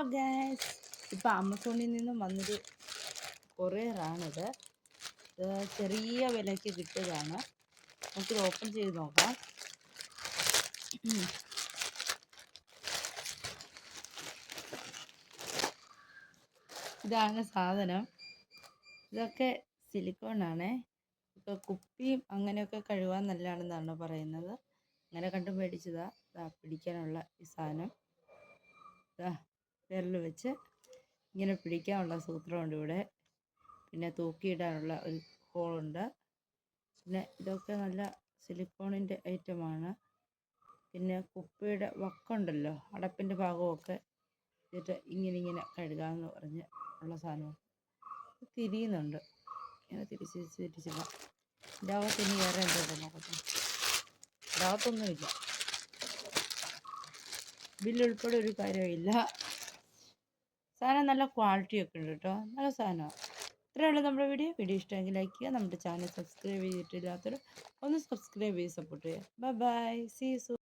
Hello Gauss ഇപ്പോൾ ആമസോണിൽ നിന്നും വന്നൊരു കൊറിയറാണിത് ചെറിയ വിലയ്ക്ക് കിട്ടിയതാണ്. നമുക്കിത് ഓപ്പൺ ചെയ്ത് നോക്കാം. ഇതാണ് സാധനം. ഇതൊക്കെ സിലിക്കോണാണേ. ഇപ്പോൾ കുപ്പിയും അങ്ങനെയൊക്കെ കഴുകാൻ നല്ലതാണെന്നാണ് പറയുന്നത്. അങ്ങനെ കണ്ട് മേടിച്ചതാണ് പിടിക്കാനുള്ള ഈ സാധനം. ഇതാ വിരൽ വെച്ച് ഇങ്ങനെ പിടിക്കാനുള്ള സൂത്രമുണ്ട് ഇവിടെ. പിന്നെ തൂക്കിയിടാനുള്ള ഒരു ഹോളുണ്ട്. പിന്നെ ഇതൊക്കെ നല്ല സിലിക്കോണിന്റെ ഐറ്റമാണ്. പിന്നെ കുപ്പിയുടെ വക്കുണ്ടല്ലോ അടപ്പിന്റെ ഭാഗമൊക്കെ എന്നിട്ട് ഇങ്ങനെ ഇങ്ങനെ കഴുകാമെന്ന് പറഞ്ഞ് ഉള്ള സാധനം തിരിയുന്നുണ്ട്. ഇങ്ങനെ തിരിച്ച് തിരിച്ച് തിരിച്ചില്ല എന്റെ അകത്ത് ഇനി വേറെ എന്തോ നോക്കട്ടെ? ഇതിന്റെ അകത്തൊന്നുമില്ല. ബില്ലുൾപ്പെടെ ഒരു കാര്യമില്ല സാധനം നല്ല ക്വാളിറ്റി ഒക്കെ ഉണ്ട് കേട്ടോ നല്ല സാധനമാണ് ഉള്ളൂ നമ്മുടെ വീഡിയോ വീഡിയോ ഇഷ്ടമെങ്കിൽ ലൈക്ക് ചെയ്യുക. നമ്മുടെ ചാനൽ സബ്സ്ക്രൈബ് ചെയ്തിട്ടില്ലാത്തവർ ഒന്ന് സബ്സ്ക്രൈബ് ചെയ്ത് സപ്പോർട്ട് ചെയ്യുക. ബൈ ബൈ സീ സു